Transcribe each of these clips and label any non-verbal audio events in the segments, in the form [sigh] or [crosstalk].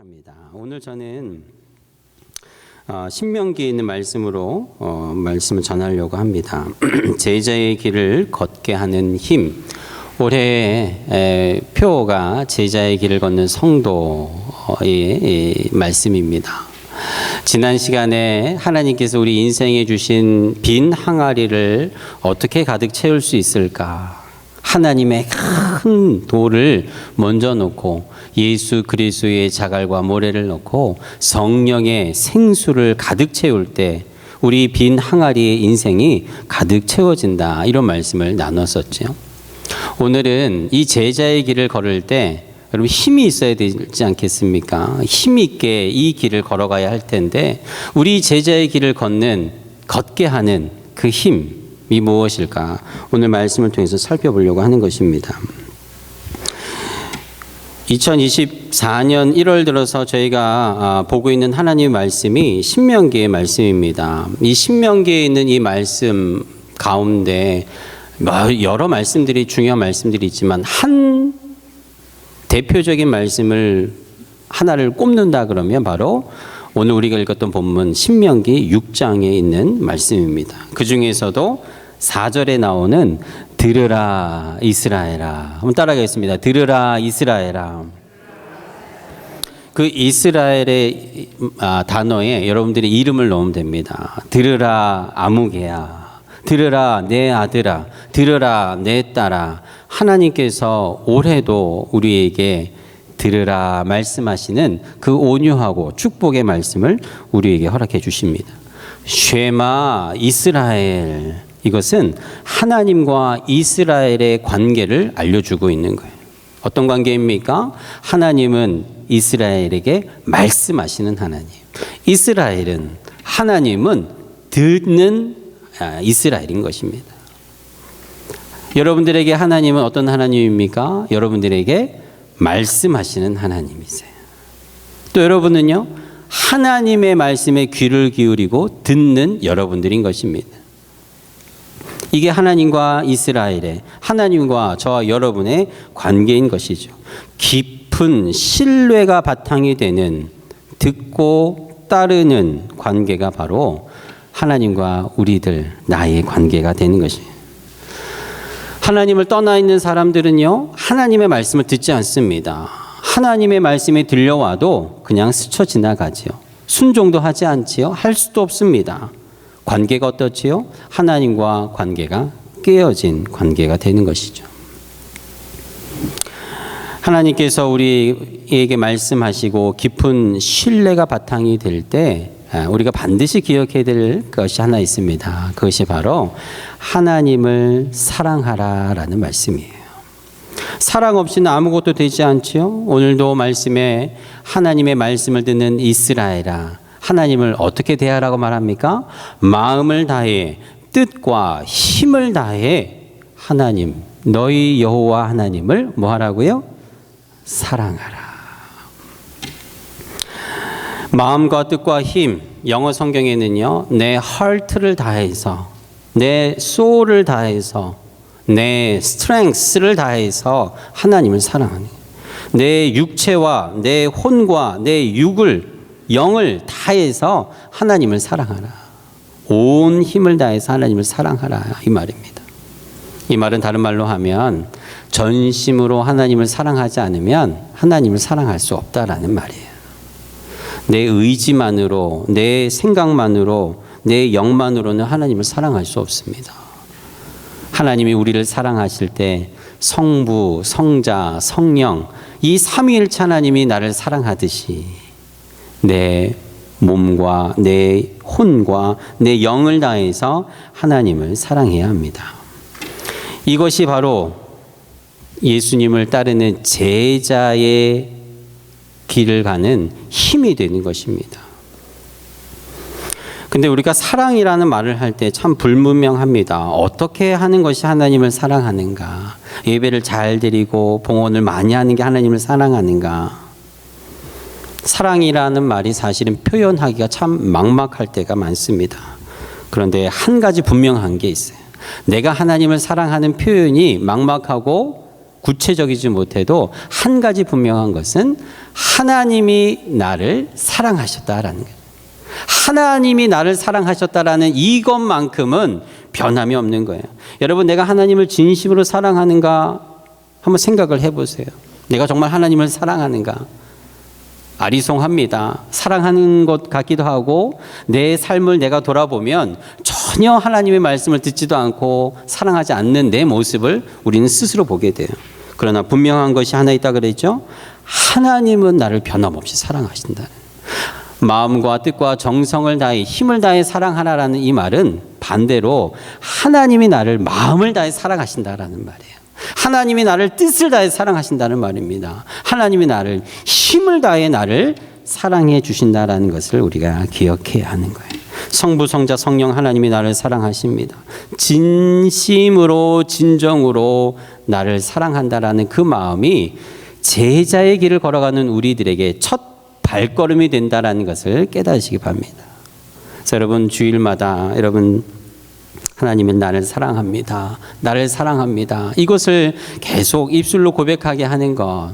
합니다. 오늘 저는 어, 신명기에 있는 말씀으로 어, 말씀을 전하려고 합니다. [clears throat] 제자의 길을 걷게 하는 힘. 올해 에, 표가 제자의 길을 걷는 성도의 이 말씀입니다. 지난 시간에 하나님께서 우리 인생에 주신 빈 항아리를 어떻게 가득 채울 수 있을까? 하나님의 큰 돌을 먼저 놓고 예수 그리스도의 자갈과 모래를 넣고 성령의 생수를 가득 채울 때 우리 빈 항아리의 인생이 가득 채워진다 이런 말씀을 나눴었죠. 오늘은 이 제자의 길을 걸을 때 여러분 힘이 있어야 되지 않겠습니까? 힘 있게 이 길을 걸어가야 할 텐데 우리 제자의 길을 걷는 걷게 하는 그 힘이 무엇일까? 오늘 말씀을 통해서 살펴보려고 하는 것입니다. 2024년 1월 들어서 저희가 아, 보고 있는 하나님의 말씀이 신명기의 말씀입니다. 이 신명기에 있는 이 말씀 가운데 뭐 여러 말씀들이 중요한 말씀들이 있지만 한 대표적인 말씀을 하나를 꼽는다 그러면 바로 오늘 우리가 읽었던 본문 신명기 6장에 있는 말씀입니다. 그 중에서도 4절에 나오는 들으라 이스라엘아. 한번 따라가겠습니다. 들으라 이스라엘아. 그 이스라엘의 아, 단어에 여러분들이 이름을 넣으면 됩니다. 들으라 아무개야. 들으라 내 아들아. 들으라 내 딸아. 하나님께서 올해도 우리에게 들으라 말씀하시는 그 온유하고 축복의 말씀을 우리에게 허락해 주십니다. 쉐마 이스라엘 이것은 하나님과 이스라엘의 관계를 알려주고 있는 거예요. 어떤 관계입니까? 하나님은 이스라엘에게 말씀하시는 하나님. 이스라엘은 하나님은 듣는 아, 이스라엘인 것입니다. 여러분들에게 하나님은 어떤 하나님입니까? 여러분들에게 말씀하시는 하나님이세요. 또 여러분은요, 하나님의 말씀에 귀를 기울이고 듣는 여러분들인 것입니다. 이게 하나님과 이스라엘의 하나님과 저와 여러분의 관계인 것이죠. 깊은 신뢰가 바탕이 되는 듣고 따르는 관계가 바로 하나님과 우리들 나의 관계가 되는 것이에요. 하나님을 떠나 있는 사람들은요, 하나님의 말씀을 듣지 않습니다. 하나님의 말씀이 들려와도 그냥 스쳐 지나가지요. 순종도 하지 않지요. 할 수도 없습니다. 관계가 어떻지요? 하나님과 관계가 깨어진 관계가 되는 것이죠. 하나님께서 우리에게 말씀하시고 깊은 신뢰가 바탕이 될 때 우리가 반드시 기억해야 될 것이 하나 있습니다. 그것이 바로 하나님을 사랑하라라는 말씀이에요. 사랑 없이는 아무것도 되지 않지요. 오늘도 말씀에 하나님의 말씀을 듣는 이스라엘아 하나님을 어떻게 대하라고 말합니까? 마음을 다해 뜻과 힘을 다해 하나님 너희 여호와 하나님을 뭐 하라고요? 사랑하라. 마음과 뜻과 힘 영어 성경에는요. 내 heart를 다해서 내 soul을 다해서 내 strength를 다해서 하나님을 사랑하는 내 육체와 내 혼과 내 육을 영을 다해서 하나님을 사랑하라. 온 힘을 다해서 하나님을 사랑하라 이 말입니다. 이 말은 다른 말로 하면 전심으로 하나님을 사랑하지 않으면 하나님을 사랑할 수 없다라는 말이에요. 내 의지만으로 내 생각만으로 내 영만으로는 하나님을 사랑할 수 없습니다. 하나님이 우리를 사랑하실 때 성부, 성자, 성령 이 삼위일체 하나님이 나를 사랑하듯이 내 몸과 내 혼과 내 영을 다해서 하나님을 사랑해야 합니다. 이것이 바로 예수님을 따르는 제자의 길을 가는 힘이 되는 것입니다. 근데 우리가 사랑이라는 말을 할 때 참 불분명합니다. 어떻게 하는 것이 하나님을 사랑하는가? 예배를 잘 드리고 봉헌을 많이 하는 게 하나님을 사랑하는가? 사랑이라는 말이 사실은 표현하기가 참 막막할 때가 많습니다. 그런데 한 가지 분명한 게 있어요. 내가 하나님을 사랑하는 표현이 막막하고 구체적이지 못해도 한 가지 분명한 것은 하나님이 나를 사랑하셨다라는 거예요. 하나님이 나를 사랑하셨다라는 이것만큼은 변함이 없는 거예요. 여러분, 내가 하나님을 진심으로 사랑하는가 한번 생각을 해보세요. 내가 정말 하나님을 사랑하는가? 아리송합니다. 사랑하는 것 같기도 하고 내 삶을 내가 돌아보면 전혀 하나님의 말씀을 듣지도 않고 사랑하지 않는 내 모습을 우리는 스스로 보게 돼요. 그러나 분명한 것이 하나 있다 그랬죠. 하나님은 나를 변함없이 사랑하신다. 마음과 뜻과 정성을 다해 힘을 다해 사랑하라라는 이 말은 반대로 하나님이 나를 마음을 다해 사랑하신다라는 말이에요. 하나님이 나를 뜻을 다해 사랑하신다는 말입니다. 하나님이 나를 힘을 다해 나를 사랑해 주신다라는 것을 우리가 기억해야 하는 거예요. 성부, 성자, 성령 하나님이 나를 사랑하십니다. 진심으로 진정으로 나를 사랑한다라는 그 마음이 제자의 길을 걸어가는 우리들에게 첫 발걸음이 된다라는 것을 깨닫으시기 바랍니다. 여러분 주일마다 여러분 하나님은 나를 사랑합니다. 나를 사랑합니다. 이것을 계속 입술로 고백하게 하는 것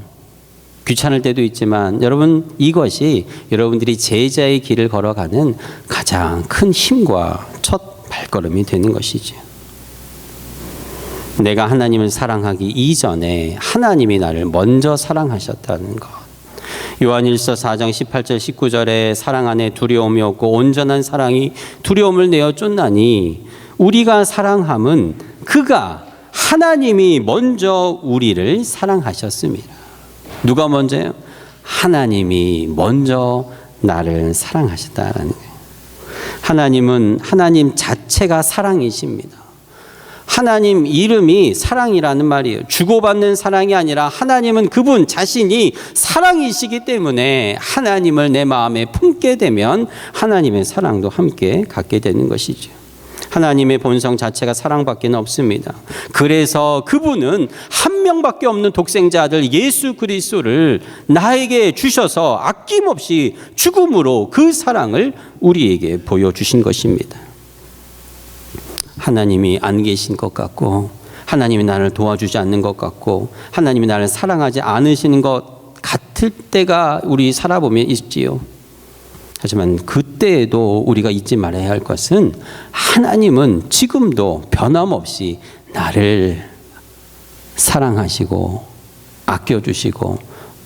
귀찮을 때도 있지만 여러분 이것이 여러분들이 제자의 길을 걸어가는 가장 큰 힘과 첫 발걸음이 되는 것이죠. 내가 하나님을 사랑하기 이전에 하나님이 나를 먼저 사랑하셨다는 것. 요한일서 4장 18절 19절에 사랑 안에 두려움이 없고 온전한 사랑이 두려움을 내어 쫓나니 우리가 사랑함은 그가 하나님이 먼저 우리를 사랑하셨습니다. 누가 먼저요? 하나님이 먼저 나를 사랑하셨다라는 거예요. 하나님은 하나님 자체가 사랑이십니다. 하나님 이름이 사랑이라는 말이에요. 주고받는 사랑이 아니라 하나님은 그분 자신이 사랑이시기 때문에 하나님을 내 마음에 품게 되면 하나님의 사랑도 함께 갖게 되는 것이죠. 하나님의 본성 자체가 사랑밖에 없습니다. 그래서 그분은 한 명밖에 없는 독생자 아들 예수 그리스도를 나에게 주셔서 아낌없이 죽음으로 그 사랑을 우리에게 보여주신 것입니다. 하나님이 안 계신 것 같고 하나님이 나를 도와주지 않는 것 같고 하나님이 나를 사랑하지 않으시는 것 같을 때가 우리 살아보면 있지요. 하지만 그때에도 우리가 잊지 말아야 할 것은 하나님은 지금도 변함없이 나를 사랑하시고 아껴주시고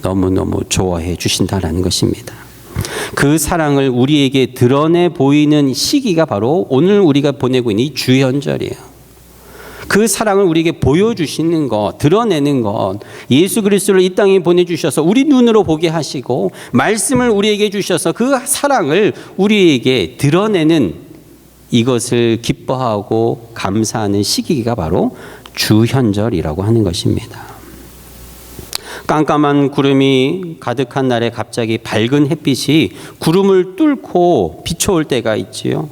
너무너무 좋아해 주신다라는 것입니다. 그 사랑을 우리에게 드러내 보이는 시기가 바로 오늘 우리가 보내고 있는 이 주연절이에요. 그 사랑을 우리에게 보여주시는 것, 드러내는 것, 예수 그리스도를 이 땅에 보내주셔서 우리 눈으로 보게 하시고, 말씀을 우리에게 주셔서 그 사랑을 우리에게 드러내는 이것을 기뻐하고 감사하는 시기가 바로 주현절이라고 하는 것입니다. 깜깜한 구름이 가득한 날에 갑자기 밝은 햇빛이 구름을 뚫고 비춰올 때가 있지요.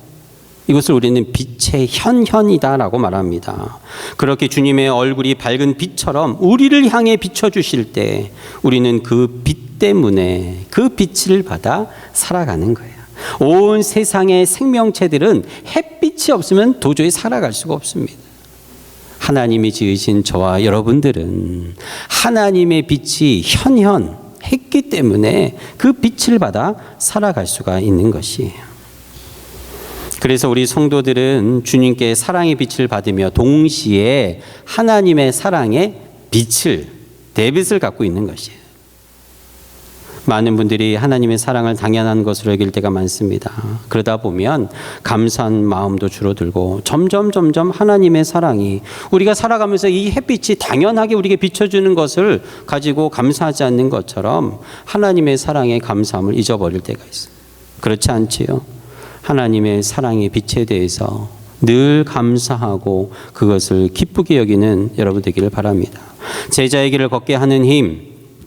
이것을 우리는 빛의 현현이다라고 말합니다. 그렇게 주님의 얼굴이 밝은 빛처럼 우리를 향해 비춰주실 때 우리는 그 빛 때문에 그 빛을 받아 살아가는 거예요. 온 세상의 생명체들은 햇빛이 없으면 도저히 살아갈 수가 없습니다. 하나님이 지으신 저와 여러분들은 하나님의 빛이 현현 했기 때문에 그 빛을 받아 살아갈 수가 있는 것이에요. 그래서 우리 성도들은 주님께 사랑의 빛을 받으며 동시에 하나님의 사랑의 빛을 대빛을 갖고 있는 것이에요. 많은 분들이 하나님의 사랑을 당연한 것으로 여길 때가 많습니다. 그러다 보면 감사한 마음도 줄어들고 점점 점점 하나님의 사랑이 우리가 살아가면서 이 햇빛이 당연하게 우리에게 비춰주는 것을 가지고 감사하지 않는 것처럼 하나님의 사랑에 감사함을 잊어버릴 때가 있어요. 그렇지 않지요? 하나님의 사랑의 빛에 대해서 늘 감사하고 그것을 기쁘게 여기는 여러분 되기를 바랍니다. 제자의 길을 걷게 하는 힘,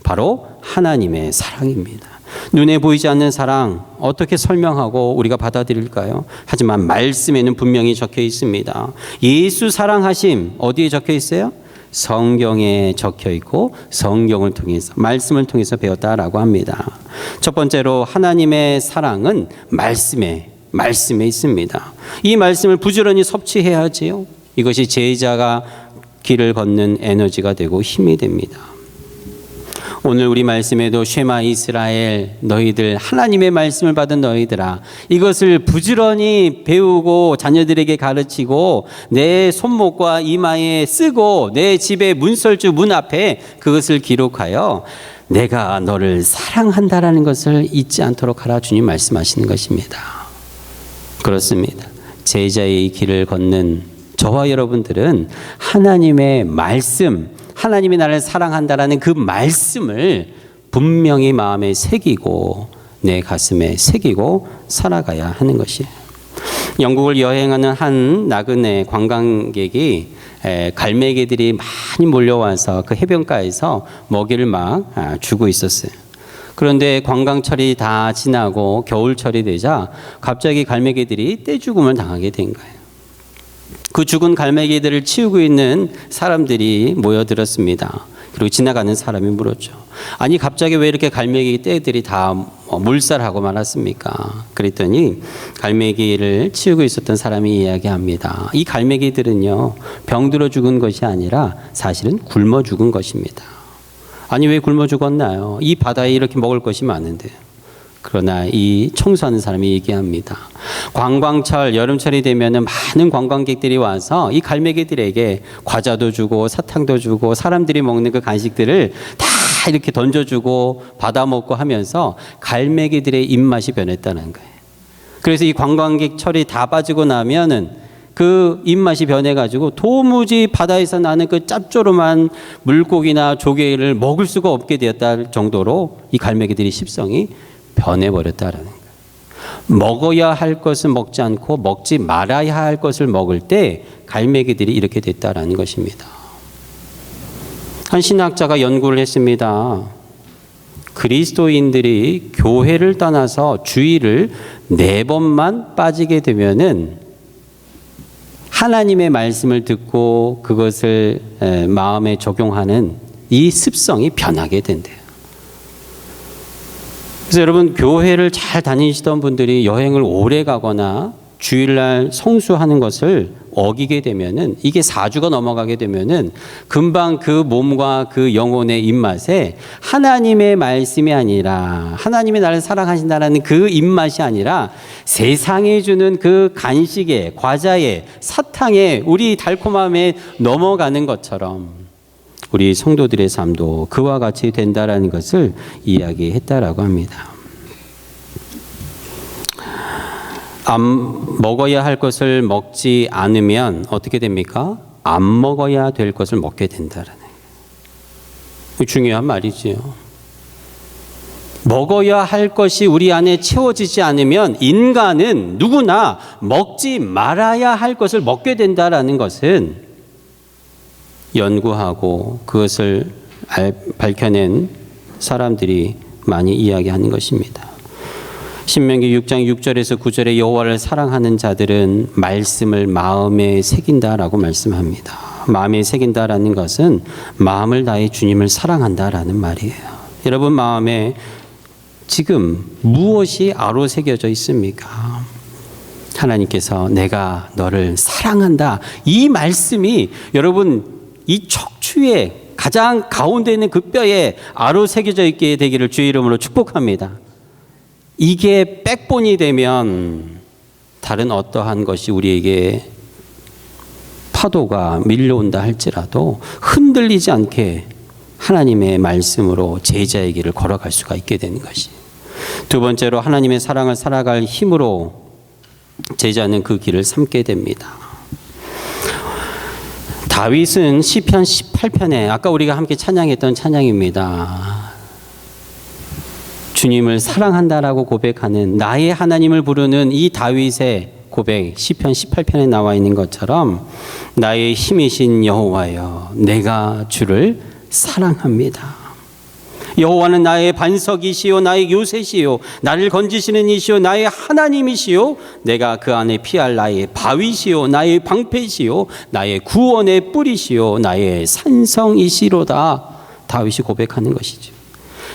바로 하나님의 사랑입니다. 눈에 보이지 않는 사랑 어떻게 설명하고 우리가 받아들일까요? 하지만 말씀에는 분명히 적혀 있습니다. 예수 사랑하심 어디에 적혀 있어요? 성경에 적혀 있고 성경을 통해서 말씀을 통해서 배웠다라고 합니다. 첫 번째로 하나님의 사랑은 말씀에 말씀에 있습니다. 이 말씀을 부지런히 섭취해야 지요. 이것이 제자가 길을 걷는 에너지가 되고 힘이 됩니다. 오늘 우리 말씀에도 쉐마 이스라엘 너희들 하나님의 말씀을 받은 너희들아 이것을 부지런히 배우고 자녀들에게 가르치고 내 손목과 이마에 쓰고 내 집의 문설주 문 앞에 그것을 기록하여 내가 너를 사랑한다라는 것을 잊지 않도록 하라 주님 말씀하시는 것입니다. 그렇습니다. 제자의 길을 걷는 저와 여러분들은 하나님의 말씀, 하나님이 나를 사랑한다라는 그 말씀을 분명히 마음에 새기고 내 가슴에 새기고 살아가야 하는 것이에요. 영국을 여행하는 한 나그네 관광객이 에, 갈매기들이 많이 몰려와서 그 해변가에서 먹이를 막 아, 주고 있었어요. 그런데 관광철이 다 지나고 겨울철이 되자 갑자기 갈매기들이 떼죽음을 당하게 된 거예요. 그 죽은 갈매기들을 치우고 있는 사람들이 모여들었습니다. 그리고 지나가는 사람이 물었죠. 아니 갑자기 왜 이렇게 갈매기 떼들이 다 몰살하고 말았습니까? 그랬더니 갈매기를 치우고 있었던 사람이 이야기합니다. 이 갈매기들은요 병들어 죽은 것이 아니라 사실은 굶어 죽은 것입니다. 아니 왜 굶어 죽었나요? 이 바다에 이렇게 먹을 것이 많은데. 그러나 이 청소하는 사람이 얘기합니다. 관광철 여름철이 되면은 많은 관광객들이 와서 이 갈매기들에게 과자도 주고 사탕도 주고 사람들이 먹는 그 간식들을 다 이렇게 던져주고 받아 먹고 하면서 갈매기들의 입맛이 변했다는 거예요. 그래서 이 관광객 철이 다 빠지고 나면은 그 입맛이 변해가지고 도무지 바다에서 나는 그 짭조름한 물고기나 조개를 먹을 수가 없게 되었다 정도로 이 갈매기들이 십성이 변해버렸다라는 거예요. 먹어야 할 것은 먹지 않고 먹지 말아야 할 것을 먹을 때 갈매기들이 이렇게 됐다라는 것입니다. 한 신학자가 연구를 했습니다. 그리스도인들이 교회를 떠나서 주일을 네 번만 빠지게 되면은 하나님의 말씀을 듣고 그것을 마음에 적용하는 이 습성이 변하게 된대요. 그래서 여러분 교회를 잘 다니시던 분들이 여행을 오래 가거나 주일날 성수하는 것을 어기게 되면은 이게 4주가 넘어가게 되면은 금방 그 몸과 그 영혼의 입맛에 하나님의 말씀이 아니라 하나님이 나를 사랑하신다라는 그 입맛이 아니라 세상에 주는 그 간식에 과자에 사탕에 우리 달콤함에 넘어가는 것처럼 우리 성도들의 삶도 그와 같이 된다라는 것을 이야기했다라고 합니다. 안 먹어야 할 것을 먹지 않으면 어떻게 됩니까? 안 먹어야 될 것을 먹게 된다라는 중요한 말이지요. 먹어야 할 것이 우리 안에 채워지지 않으면 인간은 누구나 먹지 말아야 할 것을 먹게 된다라는 것은 연구하고 그것을 밝혀낸 사람들이 많이 이야기하는 것입니다. 신명기 6장 6절에서 9절에 여호와를 사랑하는 자들은 말씀을 마음에 새긴다라고 말씀합니다. 마음에 새긴다라는 것은 마음을 다해 주님을 사랑한다라는 말이에요. 여러분 마음에 지금 무엇이 아로 새겨져 있습니까? 하나님께서 내가 너를 사랑한다. 이 말씀이 여러분 이 척추에 가장 가운데 있는 그 뼈에 아로 새겨져 있게 되기를 주의 이름으로 축복합니다. 이게 백본이 되면 다른 어떠한 것이 우리에게 파도가 밀려온다 할지라도 흔들리지 않게 하나님의 말씀으로 제자의 길을 걸어갈 수가 있게 되는 것이. 두 번째로 하나님의 사랑을 살아갈 힘으로 제자는 그 길을 삼게 됩니다. 다윗은 시편 18편에 아까 우리가 함께 찬양했던 찬양입니다. 주님을 사랑한다라고 고백하는 나의 하나님을 부르는 이 다윗의 고백 시편 18편에 나와 있는 것처럼 나의 힘이신 여호와여 내가 주를 사랑합니다. 여호와는 나의 반석이시요 나의 요새시요 나를 건지시는 이시요 나의 하나님이시요 내가 그 안에 피할 나의 바위시요 나의 방패시요 나의 구원의 뿌리시요 나의 산성이시로다 다윗이 고백하는 것이죠.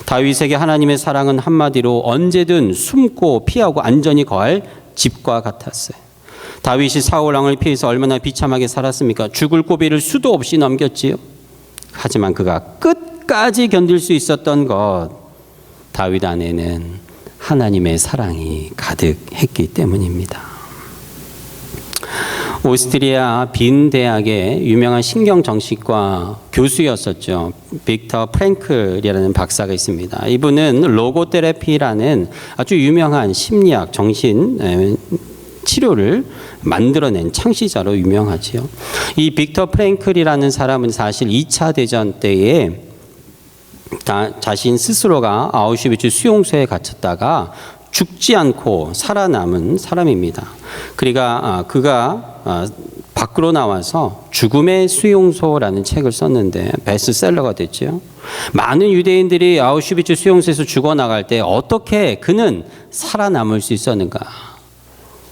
다윗에게 하나님의 사랑은 한마디로 언제든 숨고 피하고 안전히 거할 집과 같았어요. 다윗이 사울 왕을 피해서 얼마나 비참하게 살았습니까? 죽을 고비를 수도 없이 넘겼지요. 하지만 그가 끝 끝까지 견딜 수 있었던 것 다윗 안에는 하나님의 사랑이 가득했기 때문입니다. 오스트리아 빈 대학의 유명한 신경 정신과 교수였었죠. 빅터 프랭클이라는 박사가 있습니다. 이분은 로고테라피라는 아주 유명한 심리학 정신 에, 치료를 만들어낸 창시자로 유명하지요. 이 빅터 프랭클이라는 사람은 사실 2차 대전 때에 다, 자신 스스로가 아우슈비츠 수용소에 갇혔다가 죽지 않고 살아남은 사람입니다. 그러니까 아, 그가 아, 밖으로 나와서 죽음의 수용소라는 책을 썼는데 베스트셀러가 됐죠. 많은 유대인들이 아우슈비츠 수용소에서 죽어 나갈 때 어떻게 그는 살아남을 수 있었는가?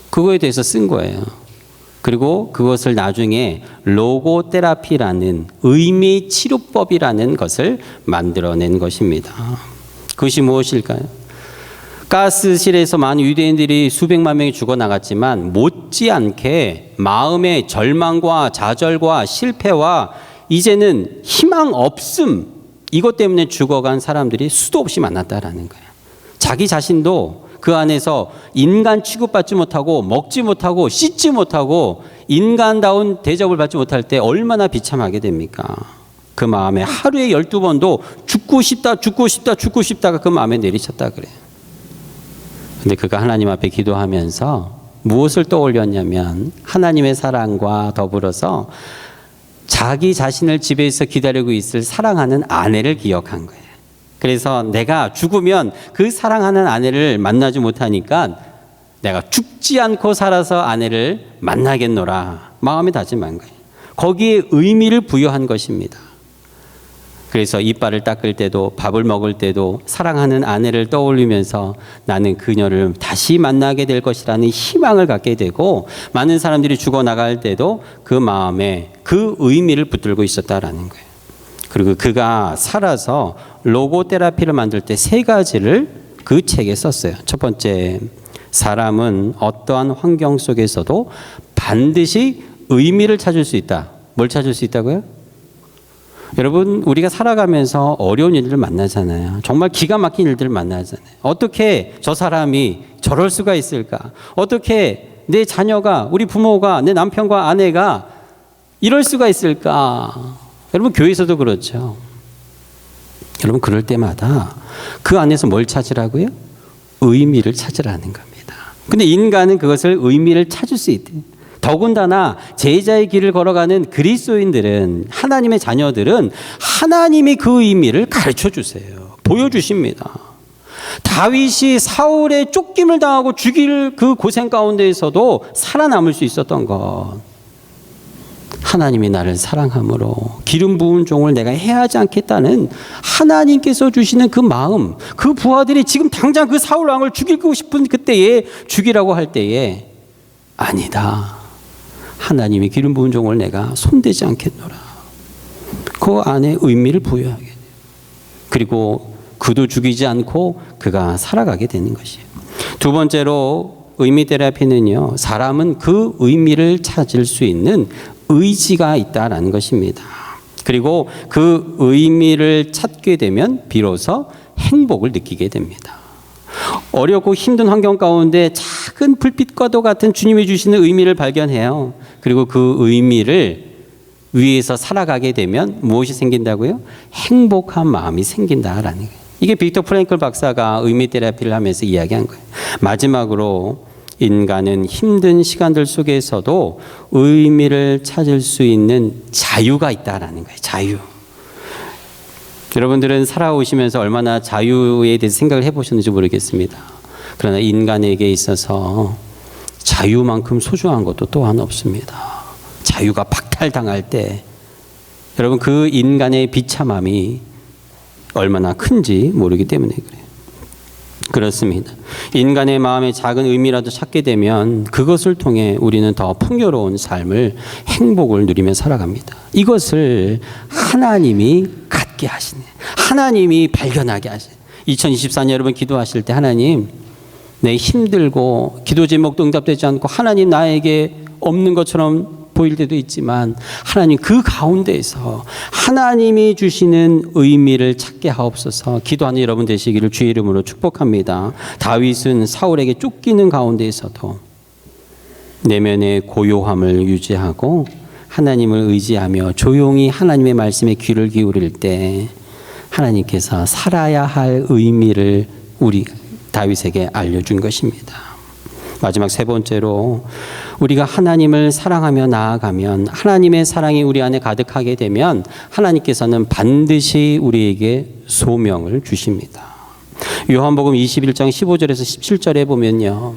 그거에 대해서 쓴 거예요. 그리고 그것을 나중에 로고 테라피라는 의미 치료법이라는 것을 만들어낸 것입니다. 그것이 무엇일까요? 가스실에서 많은 유대인들이 수백만 명이 죽어 나갔지만 못지않게 마음의 절망과 좌절과 실패와 이제는 희망 없음 이것 때문에 죽어간 사람들이 수도 없이 만났다라는 거예요. 자기 자신도 그 안에서 인간 취급받지 못하고 먹지 못하고 씻지 못하고 인간다운 대접을 받지 못할 때 얼마나 비참하게 됩니까? 그 마음에 하루에 열두 번도 죽고 싶다, 죽고 싶다, 죽고 싶다가 그 마음에 내리쳤다 그래요. 근데 그가 하나님 앞에 기도하면서 무엇을 떠올렸냐면 하나님의 사랑과 더불어서 자기 자신을 집에서 기다리고 있을 사랑하는 아내를 기억한 거예요. 그래서 내가 죽으면 그 사랑하는 아내를 만나지 못하니까 내가 죽지 않고 살아서 아내를 만나겠노라 마음에 다짐한 거예요. 거기에 의미를 부여한 것입니다. 그래서 이빨을 닦을 때도 밥을 먹을 때도 사랑하는 아내를 떠올리면서 나는 그녀를 다시 만나게 될 것이라는 희망을 갖게 되고 많은 사람들이 죽어 나갈 때도 그 마음에 그 의미를 붙들고 있었다라는 거예요. 그리고 그가 살아서 로고 테라피를 만들 때 세 가지를 그 책에 썼어요. 첫 번째, 사람은 어떠한 환경 속에서도 반드시 의미를 찾을 수 있다. 뭘 찾을 수 있다고요? 여러분, 우리가 살아가면서 어려운 일들을 만나잖아요. 정말 기가 막힌 일들을 만나잖아요. 어떻게 저 사람이 저럴 수가 있을까? 어떻게 내 자녀가, 우리 부모가, 내 남편과 아내가 이럴 수가 있을까? 여러분, 교회에서도 그렇죠. 여러분, 그럴 때마다 그 안에서 뭘 찾으라고요? 의미를 찾으라는 겁니다. 근데 인간은 그것을 의미를 찾을 수 있대. 더군다나 제자의 길을 걸어가는 그리스도인들은 하나님의 자녀들은 하나님이 그 의미를 가르쳐 주세요. 보여 주십니다. 다윗이 사울의 쫓김을 당하고 죽일 그 고생 가운데에서도 살아남을 수 있었던 것. 하나님이 나를 사랑함으로 기름 부은 종을 내가 해하지 않겠다는 하나님께서 주시는 그 마음, 그 부하들이 지금 당장 그 사울 왕을 죽이고 싶은 그때에 죽이라고 할 때에 아니다. 하나님이 기름 부은 종을 내가 손대지 않겠노라. 그 안에 의미를 부여하게 돼요. 그리고 그도 죽이지 않고 그가 살아가게 되는 것이에요. 두 번째로 의미 테라피는요. 사람은 그 의미를 찾을 수 있는 의지가 있다라는 것입니다. 그리고 그 의미를 찾게 되면 비로소 행복을 느끼게 됩니다. 어렵고 힘든 환경 가운데 작은 불빛과도 같은 주님이 주시는 의미를 발견해요. 그리고 그 의미를 위해서 살아가게 되면 무엇이 생긴다고요? 행복한 마음이 생긴다라는 거예요. 이게 빅터 프랭클 박사가 의미 테라피를 하면서 이야기한 거예요. 마지막으로 인간은 힘든 시간들 속에서도 의미를 찾을 수 있는 자유가 있다라는 거예요. 자유. 여러분들은 살아오시면서 얼마나 자유에 대해서 생각을 해보셨는지 모르겠습니다. 그러나 인간에게 있어서 자유만큼 소중한 것도 또한 없습니다. 자유가 박탈당할 때 여러분 그 인간의 비참함이 얼마나 큰지 모르기 때문에 그래요. 그렇습니다. 인간의 마음에 작은 의미라도 찾게 되면 그것을 통해 우리는 더 풍요로운 삶을 행복을 누리며 살아갑니다. 이것을 하나님이 갖게 하시네. 하나님이 발견하게 하시네. 2024년 여러분 기도하실 때 하나님 내 힘들고 기도 제목도 응답되지 않고 하나님 나에게 없는 것처럼 보일 때도 있지만 하나님 그 가운데에서 하나님이 주시는 의미를 찾게 하옵소서 기도하는 여러분 되시기를 주의 이름으로 축복합니다. 다윗은 사울에게 쫓기는 가운데에서도 내면의 고요함을 유지하고 하나님을 의지하며 조용히 하나님의 말씀에 귀를 기울일 때 하나님께서 살아야 할 의미를 우리 다윗에게 알려준 것입니다. 마지막 세 번째로 우리가 하나님을 사랑하며 나아가면 하나님의 사랑이 우리 안에 가득하게 되면 하나님께서는 반드시 우리에게 소명을 주십니다. 요한복음 21장 15절에서 17절에 보면요.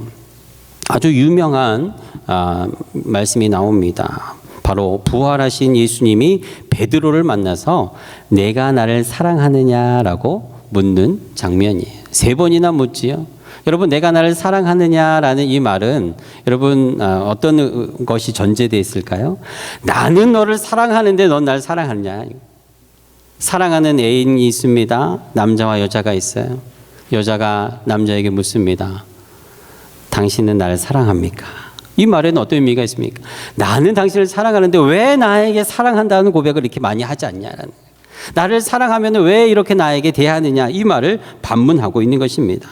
아주 유명한 아, 말씀이 나옵니다. 바로 부활하신 예수님이 베드로를 만나서 내가 나를 사랑하느냐라고 묻는 장면이에요. 세 번이나 묻지요. 여러분 내가 나를 사랑하느냐라는 이 말은 여러분 아, 어떤 것이 전제되어 있을까요? 나는 너를 사랑하는데 넌 날 사랑하느냐? 사랑하는 애인이 있습니다. 남자와 여자가 있어요. 여자가 남자에게 묻습니다. 당신은 나를 사랑합니까? 이 말에는 어떤 의미가 있습니까? 나는 당신을 사랑하는데 왜 나에게 사랑한다는 고백을 이렇게 많이 하지 않냐라는. 나를 사랑하면 왜 이렇게 나에게 대하느냐 이 말을 반문하고 있는 것입니다.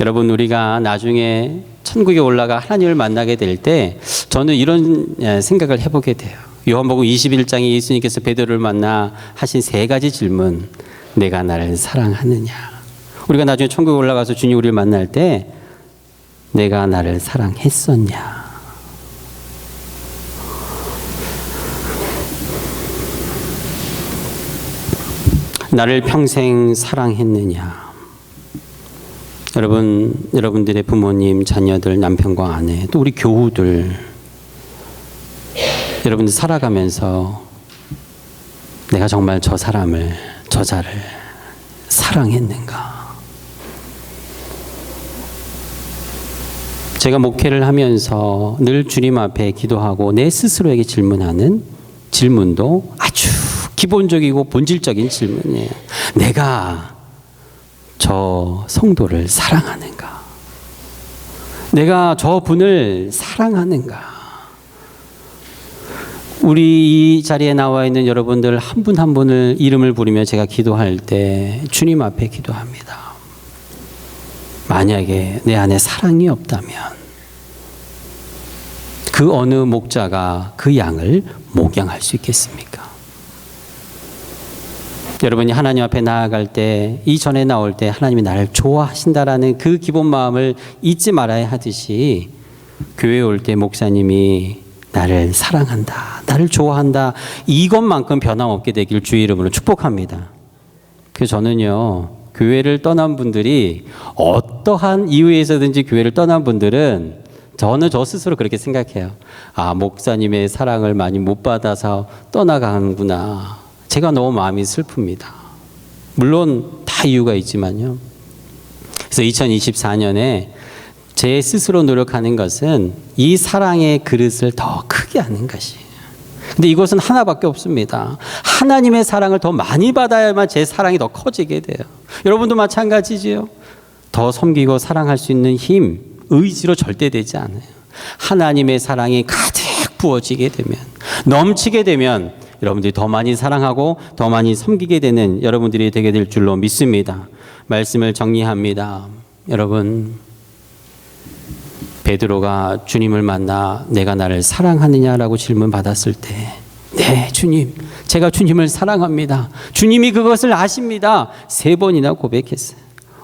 여러분 우리가 나중에 천국에 올라가 하나님을 만나게 될 때 저는 이런 예, 생각을 해보게 돼요. 요한복음 21장에 예수님께서 베드로를 만나 하신 세 가지 질문. 내가 나를 사랑하느냐? 우리가 나중에 천국에 올라가서 주님 우리를 만날 때 내가 나를 사랑했었냐? 나를 평생 사랑했느냐? 여러분, 여러분들의 부모님, 자녀들, 남편과 아내, 또 우리 교우들, 여러분들 살아가면서 내가 정말 저 사람을, 저 자를 사랑했는가? 제가 목회를 하면서 늘 주님 앞에 기도하고 내 스스로에게 질문하는 질문도 기본적이고 본질적인 질문이에요. 내가 저 성도를 사랑하는가? 내가 저 분을 사랑하는가? 우리 이 자리에 나와 있는 여러분들 한분한 분을 이름을 부르며 제가 기도할 때 주님 앞에 기도합니다. 만약에 내 안에 사랑이 없다면 그 어느 목자가 그 양을 목양할 수 있겠습니까? 여러분이 하나님 앞에 나아갈 때 이전에 나올 때 하나님이 나를 좋아하신다라는 그 기본 마음을 잊지 말아야 하듯이 교회에 올때 목사님이 나를 사랑한다, 나를 좋아한다 이것만큼 변함없게 되길 주의 이름으로 축복합니다. 그 저는요 교회를 떠난 분들이 어떠한 이유에서든지 교회를 떠난 분들은 저는 저 스스로 그렇게 생각해요. 아, 목사님의 사랑을 많이 못 받아서 떠나가는구나. 제가 너무 마음이 슬픕니다. 물론 다 이유가 있지만요. 그래서 2024년에 제 스스로 노력하는 것은 이 사랑의 그릇을 더 크게 하는 것이에요. 근데 이것은 하나밖에 없습니다. 하나님의 사랑을 더 많이 받아야만 제 사랑이 더 커지게 돼요. 여러분도 마찬가지지요. 더 섬기고 사랑할 수 있는 힘, 의지로 절대 되지 않아요. 하나님의 사랑이 가득 부어지게 되면, 넘치게 되면 여러분들이 더 많이 사랑하고 더 많이 섬기게 되는 여러분들이 되게 될 줄로 믿습니다. 말씀을 정리합니다. 여러분, 베드로가 주님을 만나 내가 나를 사랑하느냐라고 질문 받았을 때, 네, 주님, 제가 주님을 사랑합니다. 주님이 그것을 아십니다. 세 번이나 고백했어요.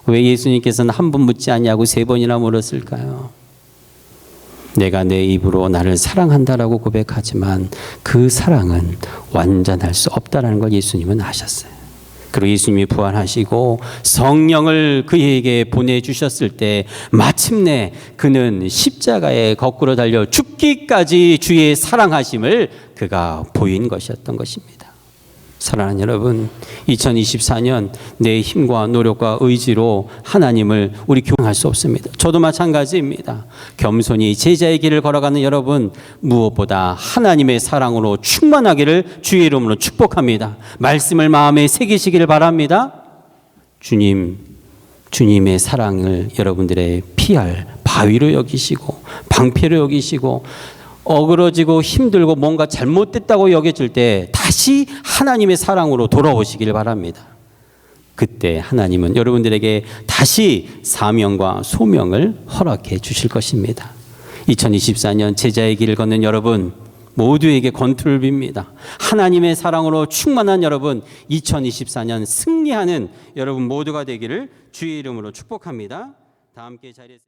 왜 예수님께서는 한 번 묻지 않냐고 세 번이나 물었을까요? 내가 내 입으로 나를 사랑한다라고 고백하지만 그 사랑은 완전할 수 없다라는 걸 예수님은 아셨어요. 그리고 예수님이 부활하시고 성령을 그에게 보내주셨을 때 마침내 그는 십자가에 거꾸로 달려 죽기까지 주의 사랑하심을 그가 보인 것이었던 것입니다. 사랑하는 여러분, 2024년 내 힘과 노력과 의지로 하나님을 우리 교행할 수 없습니다. 저도 마찬가지입니다. 겸손히 제자의 길을 걸어가는 여러분, 무엇보다 하나님의 사랑으로 충만하기를 주의 이름으로 축복합니다. 말씀을 마음에 새기시기를 바랍니다. 주님, 주님의 사랑을 여러분들의 피할 바위로 여기시고 방패로 여기시고 어그러지고 힘들고 뭔가 잘못됐다고 여겨질 때 다시 하나님의 사랑으로 돌아오시길 바랍니다. 그때 하나님은 여러분들에게 다시 사명과 소명을 허락해 주실 것입니다. 2024년 제자의 길을 걷는 여러분 모두에게 건투를 빕니다. 하나님의 사랑으로 충만한 여러분 2024년 승리하는 여러분 모두가 되기를 주의 이름으로 축복합니다. 다 함께 자리에